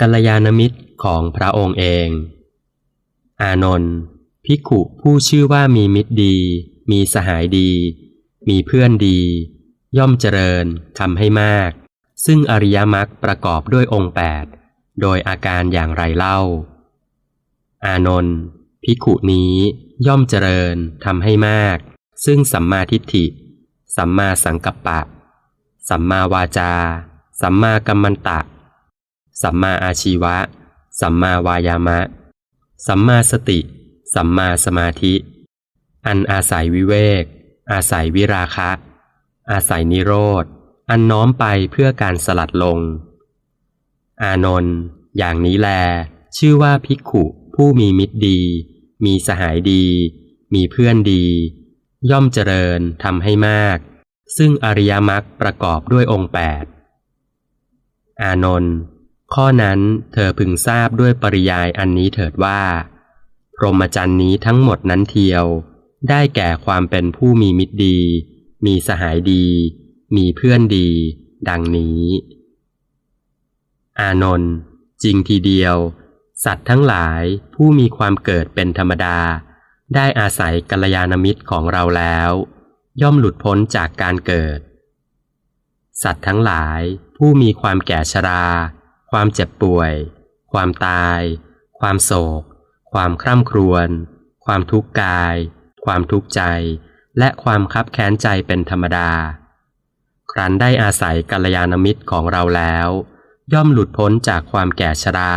กัลยาณมิตรของพระองค์เอง อานนท์ภิขุผู้ชื่อว่ามีมิตรดี มีสหายดี มีเพื่อนดี ย่อมเจริญทำให้มาก ซึ่งอริยมรรคประกอบด้วยองค์แปดโดยอาการอย่างไรเล่า อานนท์ภิขุนี้ย่อมเจริญทำให้มาก ซึ่งสัมมาทิฏฐิ สัมมาสังกัปปะ สัมมาวาจา สัมมากัมมันตะ สัมมาอาชีวะ สัมมาวายามะ สัมมาสติ สัมมาสมาธิ อันอาศัยวิเวก อาศัยวิราคะ อาศัยนิโรธ อันน้อมไปเพื่อการสลัดลง อานนท์อย่างนี้แล ชื่อว่าภิกขุผู้มีมิตรดี มีสหายดี มีเพื่อนดี ย่อมเจริญทำให้มาก ซึ่งอริยมรรคประกอบด้วยองค์แปดอานนท์ ข้อนั้นเธอพึงทราบด้วยปริยายอันนี้เถิดว่าพรหมจรรย์นี้ทั้งหมดนั้นเทียว ได้แก่ความเป็นผู้มีมิตรดี มีสหายดี มีเพื่อนดี ดังนี้ อานนท์จริงทีเดียว สัตว์ทั้งหลายผู้มีความเกิดเป็นธรรมดา ได้อาศัยกัลยาณมิตรของเราแล้ว ย่อมหลุดพ้นจากการเกิด สัตว์ทั้งหลายผู้มีความแก่ชรา ความเจ็บป่วย ความตาย ความโศก ความคร่ำครวญ ความทุกข์กาย ความทุกข์ใจ และความคับแค้นใจเป็นธรรมดา ครั้นได้อาศัยกัลยาณมิตรของเราแล้ว ย่อมหลุดพ้นจากความแก่ชรา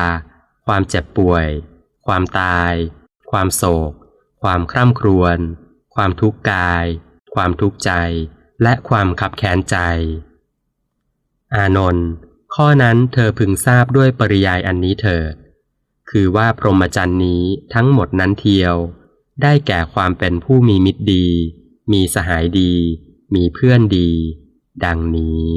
ความเจ็บป่วย ความตาย ความโศก ความคร่ำครวญ ความทุกข์กาย ความทุกข์ใจ และความคับแค้นใจ อานนท์ ข้อนั้นเธอพึงทราบด้วยปริยายอันนี้เถิด คือว่าพรหมจรรย์นี้ทั้งหมดนั้นเทียว ได้แก่ความเป็นผู้มีมิตรดี มีสหายดี มีเพื่อนดี ดังนี้